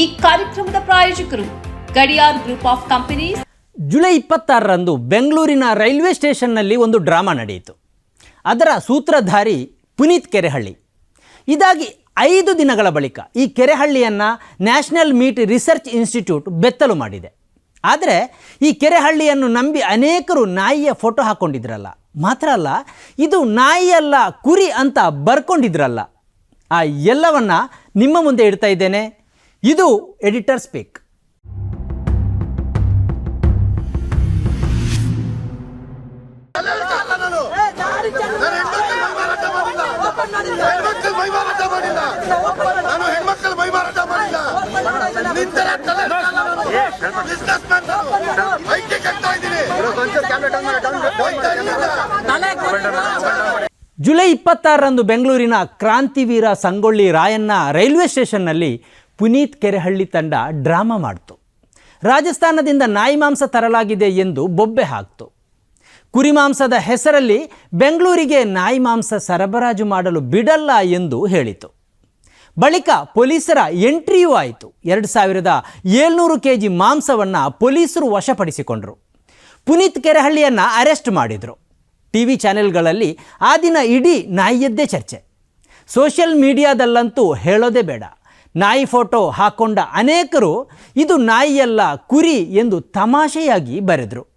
ಈ ಕಾರ್ಯಕ್ರಮದ ಪ್ರಾಯೋಜಕರು Gadiyar group of companies. July ಇಪ್ಪತ್ತಾರರಂದು ಬೆಂಗಳೂರಿನ ರೈಲ್ವೆ ಸ್ಟೇಷನ್ನಲ್ಲಿ ಒಂದು ಡ್ರಾಮಾ ನಡೆಯಿತು. ಅದರ ಸೂತ್ರಧಾರಿ ಪುನೀತ್ ಕೆರೆಹಳ್ಳಿ. ಇದಾಗಿ ಐದು ದಿನಗಳ ಬಳಿಕ ಈ ಕೆರೆಹಳ್ಳಿಯನ್ನು ನ್ಯಾಷನಲ್ ಮೀಟ್ ರಿಸರ್ಚ್ ಇನ್ಸ್ಟಿಟ್ಯೂಟ್ ಬೆತ್ತಲು ಮಾಡಿದೆ. ಆದರೆ ಈ ಕೆರೆಹಳ್ಳಿಯನ್ನು ನಂಬಿ ಅನೇಕರು ನಾಯಿಯ ಫೋಟೋ ಹಾಕ್ಕೊಂಡಿದ್ರಲ್ಲ ಮಾತ್ರ ಅಲ್ಲ, ಇದು ನಾಯಿಯಲ್ಲ ಕುರಿ ಅಂತ ಬರ್ಕೊಂಡಿದ್ರಲ್ಲ. ಆ ಎಲ್ಲವನ್ನು ನಿಮ್ಮ ಮುಂದೆ ಇಡ್ತಾ ಇದ್ದೇನೆ. ಇದು ಎಡಿಟರ್ ಸ್ಪೀಕ್. ಜುಲೈ ಇಪ್ಪತ್ತಾರರಂದು ಬೆಂಗಳೂರಿನ ಕ್ರಾಂತಿವೀರ ಸಂಗೊಳ್ಳಿ ರಾಯಣ್ಣ ರೈಲ್ವೆ ಸ್ಟೇಷನ್ನಲ್ಲಿ ಪುನೀತ್ ಕೆರೆಹಳ್ಳಿ ತಂಡ ಡ್ರಾಮಾ ಮಾಡ್ತು. ರಾಜಸ್ಥಾನದಿಂದ ನಾಯಿ ಮಾಂಸ ತರಲಾಗಿದೆ ಎಂದು ಬೊಬ್ಬೆ ಹಾಕ್ತು. ಕುರಿ ಮಾಂಸದ ಹೆಸರಲ್ಲಿ ಬೆಂಗಳೂರಿಗೆ ನಾಯಿ ಮಾಂಸ ಸರಬರಾಜು ಮಾಡಲು ಬಿಡಲ್ಲ ಎಂದು ಹೇಳಿತು. ಬಳಿಕ ಪೊಲೀಸರ ಎಂಟ್ರಿಯೂ ಆಯಿತು. ಎರಡು ಸಾವಿರದ ಏಳ್ನೂರು ಕೆ ಜಿ ಮಾಂಸವನ್ನು ಪೊಲೀಸರು ವಶಪಡಿಸಿಕೊಂಡರು. ಪುನೀತ್ ಕೆರೆಹಳ್ಳಿಯನ್ನು ಅರೆಸ್ಟ್ ಮಾಡಿದರು. ಟಿ ವಿ ಚಾನೆಲ್ಗಳಲ್ಲಿ ಆ ದಿನ ಇಡೀ ನಾಯಿಯದ್ದೇ ಚರ್ಚೆ. ಸೋಷಿಯಲ್ ಮೀಡಿಯಾದಲ್ಲಂತೂ ಹೇಳೋದೇ ಬೇಡ. ನಾಯಿ ಫೋಟೋ ಹಾಕೊಂಡ ಅನೇಕರು ಇದು ನಾಯಿಯಲ್ಲ ಕುರಿ ಎಂದು ತಮಾಷೆಯಾಗಿ ಬರೆದರು.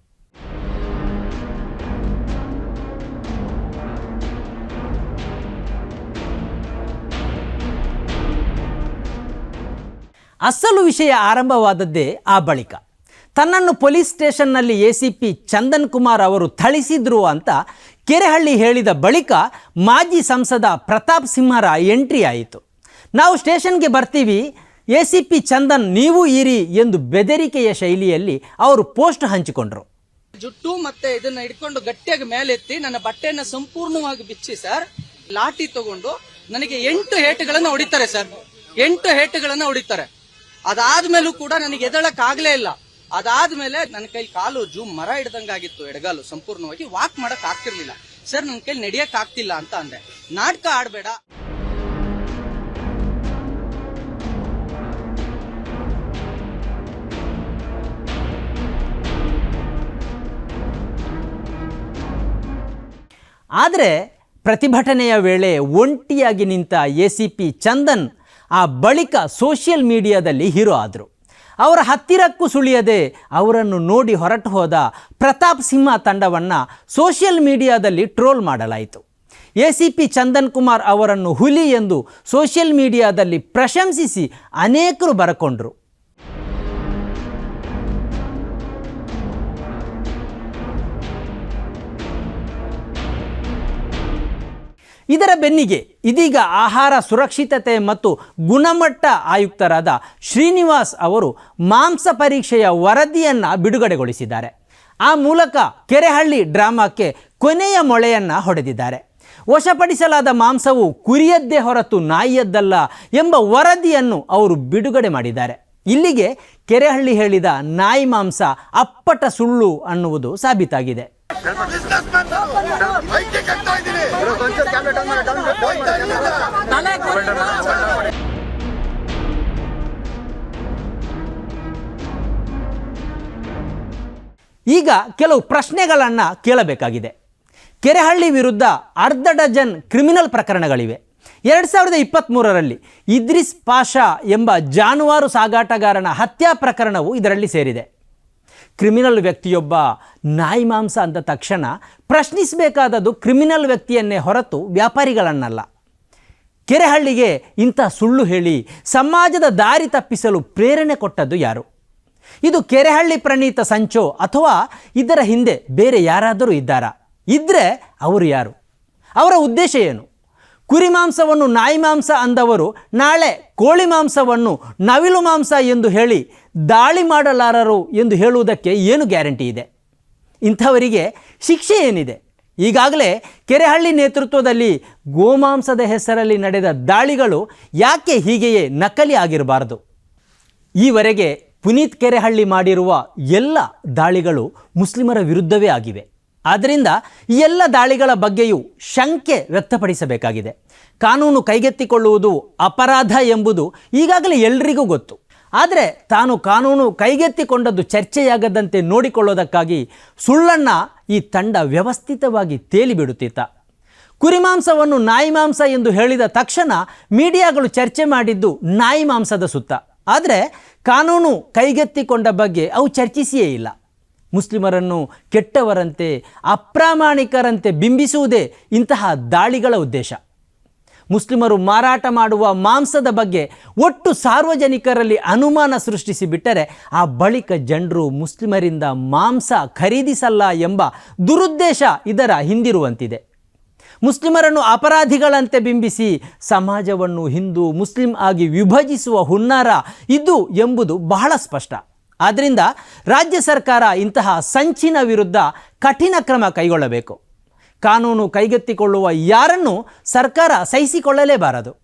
ಅಸಲು ವಿಷಯ ಆರಂಭವಾದದ್ದೇ ಆ ಬಳಿಕ. ತನ್ನನ್ನು police ಸ್ಟೇಷನ್ನಲ್ಲಿ A C P Chandan Kumar ಅವರು ಥಳಿಸಿದ್ರು ಅಂತ ಕೆರೆಹಳ್ಳಿ ಹೇಳಿದ ಬಳಿಕ ಮಾಜಿ ಸಂಸದ ಪ್ರತಾಪ್ ಸಿಂಹರ ಎಂಟ್ರಿ ಆಯಿತು. ನಾವು ಸ್ಟೇಷನ್ಗೆ ಬರ್ತೀವಿ, ಎ ಸಿ ಪಿ ಚಂದನ್ ನೀವು ಇರಿ ಎಂದು ಬೆದರಿಕೆಯ ಶೈಲಿಯಲ್ಲಿ ಅವರು ಪೋಸ್ಟ್ ಹಂಚಿಕೊಂಡರು. ಜುಟ್ಟು ಮತ್ತೆ ಇದನ್ನ ಹಿಡ್ಕೊಂಡು ಗಟ್ಟಿಯಾಗಿ ಮೇಲೆತ್ತಿ ನನ್ನ ಬಟ್ಟೆಯನ್ನ ಸಂಪೂರ್ಣವಾಗಿ ಬಿಚ್ಚಿ ಸರ್, ಲಾಠಿ ತಗೊಂಡು ನನಗೆ ಎಂಟು ಹೇಟುಗಳನ್ನ ಹೊಡಿತಾರೆ ಸರ್. ಎಂಟು ಹೇಟುಗಳನ್ನ ಹೊಡಿತಾರೆ. ಅದಾದ್ಮೇಲೂ ಕೂಡ ನನಗೆ ಎದಳಕ್ ಆಗ್ಲೇ ಇಲ್ಲ. ಅದಾದ್ಮೇಲೆ ನನ್ನ ಕೈ ಕಾಲು ಜೂಮ್ ಮರ ಹಿಡ್ದಂಗಾಗಿತ್ತು ಎಡಗಾಲು ಸಂಪೂರ್ಣವಾಗಿ ವಾಕ್ ಮಾಡಕ್ ಆಗ್ತಿರ್ಲಿಲ್ಲ. ಸರ್ ನನ್ನ ಕೈಲಿ ನಡಿಯಕ್ ಆಗ್ತಿಲ್ಲ ಅಂತ ಅಂದೆ. ನಾಟಕ ಆಡ್ಬೇಡ. ಆದರೆ ಪ್ರತಿಭಟನೆಯ ವೇಳೆ ಒಂಟಿಯಾಗಿ ನಿಂತ ಎ ಸಿ ಪಿ ಚಂದನ್ ಆ ಬಳಿಕ ಸೋಷಿಯಲ್ ಮೀಡಿಯಾದಲ್ಲಿ ಹೀರೋ ಆದರು. ಅವರ ಹತ್ತಿರಕ್ಕೂ ಸುಳಿಯದೆ ಅವರನ್ನು ನೋಡಿ ಹೊರಟು ಹೋದ ಪ್ರತಾಪ್ ಸಿಂಹ ತಂಡವನ್ನು ಸೋಷಿಯಲ್ ಮೀಡಿಯಾದಲ್ಲಿ ಟ್ರೋಲ್ ಮಾಡಲಾಯಿತು. A C P Chandan Kumar ಅವರನ್ನು ಹುಲಿ ಎಂದು ಸೋಷಿಯಲ್ ಮೀಡಿಯಾದಲ್ಲಿ ಪ್ರಶಂಸಿಸಿ ಅನೇಕರು ಬರಕೊಂಡರು. ಇದರ ಬೆನ್ನಿಗೆ ಇದೀಗ ಆಹಾರ ಸುರಕ್ಷಿತತೆ ಮತ್ತು ಗುಣಮಟ್ಟ ಆಯುಕ್ತರಾದ ಶ್ರೀನಿವಾಸ್ ಅವರು ಮಾಂಸ ಪರೀಕ್ಷೆಯ ವರದಿಯನ್ನು ಬಿಡುಗಡೆಗೊಳಿಸಿದ್ದಾರೆ. ಆ ಮೂಲಕ ಕೆರೆಹಳ್ಳಿ ಡ್ರಾಮಾಕ್ಕೆ ಕೊನೆಯ ಮೊಳೆಯನ್ನು ಹೊಡೆದಿದ್ದಾರೆ. ವಶಪಡಿಸಲಾದ ಮಾಂಸವು ಕುರಿಯದ್ದೇ ಹೊರತು ನಾಯಿಯದ್ದಲ್ಲ ಎಂಬ ವರದಿಯನ್ನು ಅವರು ಬಿಡುಗಡೆ ಮಾಡಿದ್ದಾರೆ. ಇಲ್ಲಿಗೆ ಕೆರೆಹಳ್ಳಿ ಹೇಳಿದ ನಾಯಿ ಮಾಂಸ ಅಪ್ಪಟ ಸುಳ್ಳು ಅನ್ನುವುದು ಸಾಬೀತಾಗಿದೆ. ಇದ್ದೀನಿ. ಈಗ ಕೆಲವು ಪ್ರಶ್ನೆಗಳನ್ನು ಕೇಳಬೇಕಾಗಿದೆ. ಕೆರೆಹಳ್ಳಿ ವಿರುದ್ಧ ಅರ್ಧ ಡಜನ್ ಕ್ರಿಮಿನಲ್ ಪ್ರಕರಣಗಳಿವೆ. ಎರಡು ಸಾವಿರದ ಇಪ್ಪತ್ತ್ಮೂರರಲ್ಲಿ ಇದ್ರಿಸ್ ಪಾಷಾ ಎಂಬ ಜಾನುವಾರು ಸಾಗಾಟಗಾರನ ಹತ್ಯಾ ಪ್ರಕರಣವು ಇದರಲ್ಲಿ ಸೇರಿದೆ. ಕ್ರಿಮಿನಲ್ ವ್ಯಕ್ತಿಯೊಬ್ಬ ನಾಯಿ ಮಾಂಸ ಅಂದ ತಕ್ಷಣ ಪ್ರಶ್ನಿಸಬೇಕಾದದ್ದು ಕ್ರಿಮಿನಲ್ ವ್ಯಕ್ತಿಯನ್ನೇ ಹೊರತು ವ್ಯಾಪಾರಿಗಳನ್ನಲ್ಲ. ಕೆರೆಹಳ್ಳಿಗೆ ಇಂಥ ಸುಳ್ಳು ಹೇಳಿ ಸಮಾಜದ ದಾರಿ ತಪ್ಪಿಸಲು ಪ್ರೇರಣೆ ಕೊಟ್ಟದ್ದು ಯಾರು? ಇದು ಕೆರೆಹಳ್ಳಿ ಪ್ರಣೀತ ಸಂಚೋ ಅಥವಾ ಇದರ ಹಿಂದೆ ಬೇರೆ ಯಾರಾದರೂ ಇದ್ದಾರಾ? ಇದ್ದರೆ ಅವರು ಯಾರು? ಅವರ ಉದ್ದೇಶ ಏನು? ಕುರಿ ಮಾಂಸವನ್ನು ನಾಯಿ ಮಾಂಸ ಅಂದವರು, ನಾಳೆ ಕೋಳಿ ಮಾಂಸವನ್ನು ನವಿಲು ಮಾಂಸ ಎಂದು ಹೇಳಿ ದಾಳಿ ಮಾಡಲಾರರು ಎಂದು ಹೇಳುವುದಕ್ಕೆ ಏನು ಗ್ಯಾರಂಟಿ ಇದೆ? ಇಂಥವರಿಗೆ ಶಿಕ್ಷೆ ಏನಿದೆ? ಈಗಾಗಲೇ ಕೆರೆಹಳ್ಳಿ ನೇತೃತ್ವದಲ್ಲಿ ಗೋಮಾಂಸದ ಹೆಸರಲ್ಲಿ ನಡೆದ ದಾಳಿಗಳು ಯಾಕೆ ಹೀಗೆಯೇ ನಕಲಿ ಆಗಿರಬಾರದು? ಈವರೆಗೆ ಪುನೀತ್ ಕೆರೆಹಳ್ಳಿ ಮಾಡಿರುವ ಎಲ್ಲ ದಾಳಿಗಳು ಮುಸ್ಲಿಮರ ವಿರುದ್ಧವೇ ಆಗಿವೆ. ಆದ್ದರಿಂದ ಎಲ್ಲ ದಾಳಿಗಳ ಬಗ್ಗೆಯೂ ಶಂಕೆ ವ್ಯಕ್ತಪಡಿಸಬೇಕಾಗಿದೆ. ಕಾನೂನು ಕೈಗೆತ್ತಿಕೊಳ್ಳುವುದು ಅಪರಾಧ ಎಂಬುದು ಈಗಾಗಲೇ ಎಲ್ರಿಗೂ ಗೊತ್ತು. ಆದರೆ ತಾನು ಕಾನೂನು ಕೈಗೆತ್ತಿಕೊಂಡದ್ದು ಚರ್ಚೆಯಾಗದಂತೆ ನೋಡಿಕೊಳ್ಳೋದಕ್ಕಾಗಿ ಸುಳ್ಳನ್ನ ಈ ತಂಡ ವ್ಯವಸ್ಥಿತವಾಗಿ ತೇಲಿಬಿಡುತ್ತಿತ್ತ. ಕುರಿಮಾಂಸವನ್ನು ನಾಯಿ ಮಾಂಸ ಎಂದು ಹೇಳಿದ ತಕ್ಷಣ ಮೀಡಿಯಾಗಳು ಚರ್ಚೆ ಮಾಡಿದ್ದು ನಾಯಿ ಮಾಂಸದ ಸುತ್ತ. ಆದರೆ ಕಾನೂನು ಕೈಗೆತ್ತಿಕೊಂಡ ಬಗ್ಗೆ ಅವು ಚರ್ಚಿಸಿಯೇ ಇಲ್ಲ. ಮುಸ್ಲಿಮರನ್ನು ಕೆಟ್ಟವರಂತೆ, ಅಪ್ರಾಮಾಣಿಕರಂತೆ ಬಿಂಬಿಸುವುದೇ ಇಂತಹ ದಾಳಿಗಳ ಉದ್ದೇಶ. ಮುಸ್ಲಿಮರು ಮಾರಾಟ ಮಾಡುವ ಮಾಂಸದ ಬಗ್ಗೆ ಒಟ್ಟು ಸಾರ್ವಜನಿಕರಲ್ಲಿ ಅನುಮಾನ ಸೃಷ್ಟಿಸಿಬಿಟ್ಟರೆ ಆ ಬಳಿಕ ಜನರು ಮುಸ್ಲಿಮರಿಂದ ಮಾಂಸ ಖರೀದಿಸಲ್ಲ ಎಂಬ ದುರುದ್ದೇಶ ಇದರ ಹಿಂದಿರುವಂತಿದೆ. ಮುಸ್ಲಿಮರನ್ನು ಅಪರಾಧಿಗಳಂತೆ ಬಿಂಬಿಸಿ ಸಮಾಜವನ್ನು ಹಿಂದೂ ಮುಸ್ಲಿಂ ಆಗಿ ವಿಭಜಿಸುವ ಹುನ್ನಾರ ಇದು ಎಂಬುದು ಬಹಳ ಸ್ಪಷ್ಟ. ಆದ್ದರಿಂದ ರಾಜ್ಯ ಸರ್ಕಾರ ಇಂತಹ ಸಂಚಿನ ವಿರುದ್ಧ ಕಠಿಣ ಕ್ರಮ ಕೈಗೊಳ್ಳಬೇಕು. ಕಾನೂನು ಕೈಗೆತ್ತಿಕೊಳ್ಳುವ ಯಾರನ್ನು ಸರ್ಕಾರ ಸಹಿಸಿಕೊಳ್ಳಲೇಬಾರದು.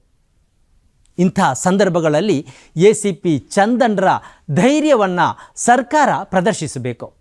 ಇಂಥ ಸಂದರ್ಭಗಳಲ್ಲಿ ಎ ಸಿ ಪಿ ಚಂದನ್ರ ಧೈರ್ಯವನ್ನು ಸರ್ಕಾರ ಪ್ರದರ್ಶಿಸಬೇಕು.